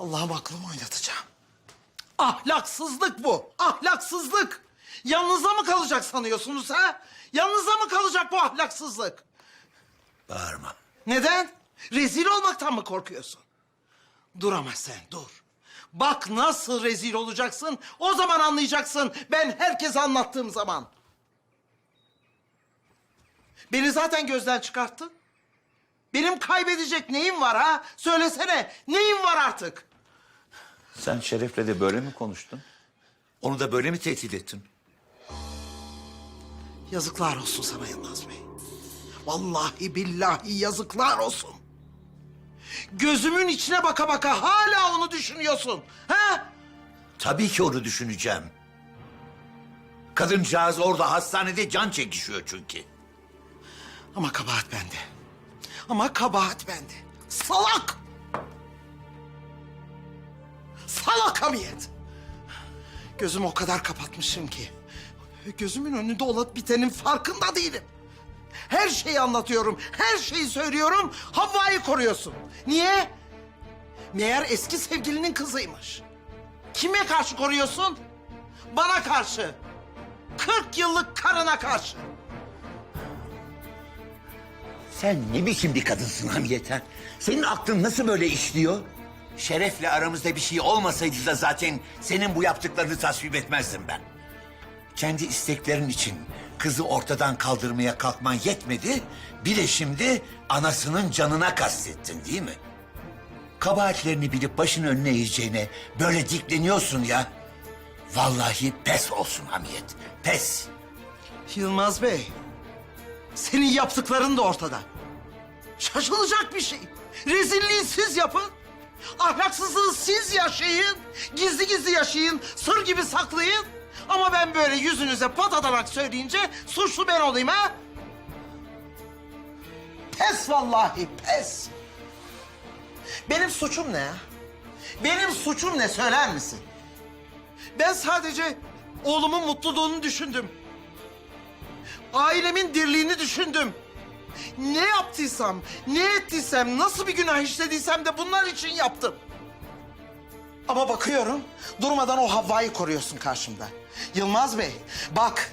Allah'ım aklımı oynatacağım. Ahlaksızlık bu. Ahlaksızlık. Yanınızda mı kalacak sanıyorsunuz ha? Yanınızda mı kalacak bu ahlaksızlık? Bağırma. Neden? Rezil olmaktan mı korkuyorsun? Dur ama sen dur. Bak nasıl rezil olacaksın. O zaman anlayacaksın. Ben herkese anlattığım zaman. Beni zaten gözden çıkarttın. Benim kaybedecek neyim var ha? Söylesene. Neyim var artık? Sen Şeref'le de böyle mi konuştun? Onu da böyle mi tehdit ettin? Yazıklar olsun sana Yılmaz Bey. Vallahi billahi yazıklar olsun. Gözümün içine baka baka hala onu düşünüyorsun. Ha? Tabii ki onu düşüneceğim. Kadıncağız orada hastanede can çekişiyor çünkü. Ama kabahat bende. Ama kabahat bende. Salak! Salak hamiyet! Gözümü o kadar kapatmışım ki... ...gözümün önünde olup bitenin farkında değilim. Her şeyi anlatıyorum, her şeyi söylüyorum. Havva'yı koruyorsun. Niye? Meğer eski sevgilinin kızıymış. Kime karşı koruyorsun? Bana karşı. 40 yıllık karına karşı. Sen ne biçim bir kadınsın Hamiyet ha? Senin aklın nasıl böyle işliyor? Şeref'le aramızda bir şey olmasaydı da zaten senin bu yaptıklarını tasvip etmezdim ben. Kendi isteklerin için kızı ortadan kaldırmaya kalkman yetmedi. Bir de şimdi anasının canına kastettin değil mi? Kabahatlerini bilip başın önüne eğeceğine böyle dikleniyorsun ya. Vallahi pes olsun Hamiyet, pes. Yılmaz Bey, senin yaptıkların da ortada. Şaşılacak bir şey. Rezilliği siz yapın. Ahlaksızlığı siz yaşayın. Gizli gizli yaşayın. Sır gibi saklayın. Ama ben böyle yüzünüze patatarak söyleyince suçlu ben olayım ha? Pes vallahi pes. Benim suçum ne ya? Benim suçum ne söyler misin? Ben sadece oğlumun mutluluğunu düşündüm. Ailemin dirliğini düşündüm. Ne yaptıysam, ne ettiysem, nasıl bir günah işlediysem de bunlar için yaptım. Ama bakıyorum, durmadan o Havva'yı koruyorsun karşımda. Yılmaz Bey, bak.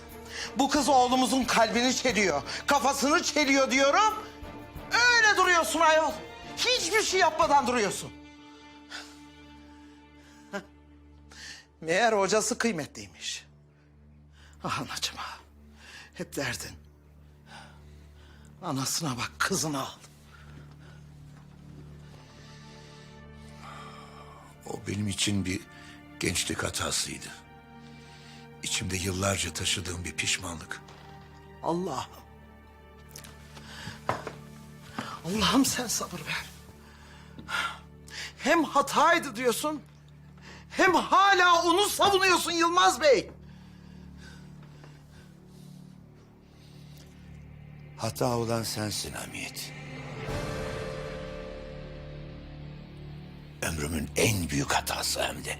Bu kız oğlumuzun kalbini çeliyor, kafasını çeliyor diyorum. Öyle duruyorsun ayol. Hiçbir şey yapmadan duruyorsun. Meğer hocası kıymetliymiş. Ah anacığım ah. Hep derdin. Anasına bak, kızını al. O benim için bir gençlik hatasıydı. İçimde yıllarca taşıdığım bir pişmanlık. Allah'ım. Allah'ım sen sabır ver. Hem hataydı diyorsun, hem hala onu savunuyorsun Yılmaz Bey. Hata olan sensin Hamiyet. Ömrümün en büyük hatası hem de.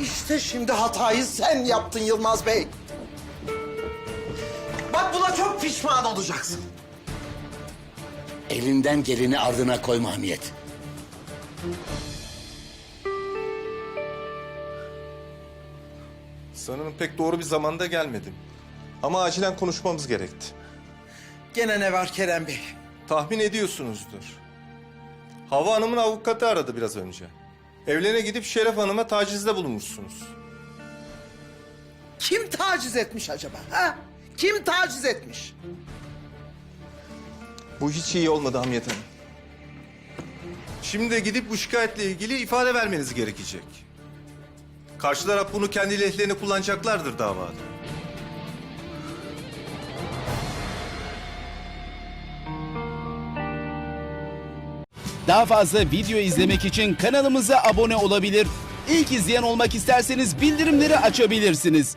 İşte şimdi hatayı sen yaptın Yılmaz Bey. Bak buna çok pişman olacaksın. Elinden geleni ardına koyma Hamiyet. Sanırım pek doğru bir zamanda gelmedim. Ama acilen konuşmamız gerekti. Gene ne var Kerem Bey? Tahmin ediyorsunuzdur. Hava Hanım'ın avukatı aradı biraz önce. Evlerine gidip Şeref Hanım'a tacizde bulunmuşsunuz. Kim taciz etmiş acaba? Ha? Kim taciz etmiş? Bu hiç iyi olmadı Hamiyet Hanım. Şimdi de gidip bu şikayetle ilgili ifade vermeniz gerekecek. Karşı taraf bunu kendi lehlerine kullanacaklardır davada. Daha fazla video izlemek için kanalımıza abone olabilir. İlk izleyen olmak isterseniz bildirimleri açabilirsiniz.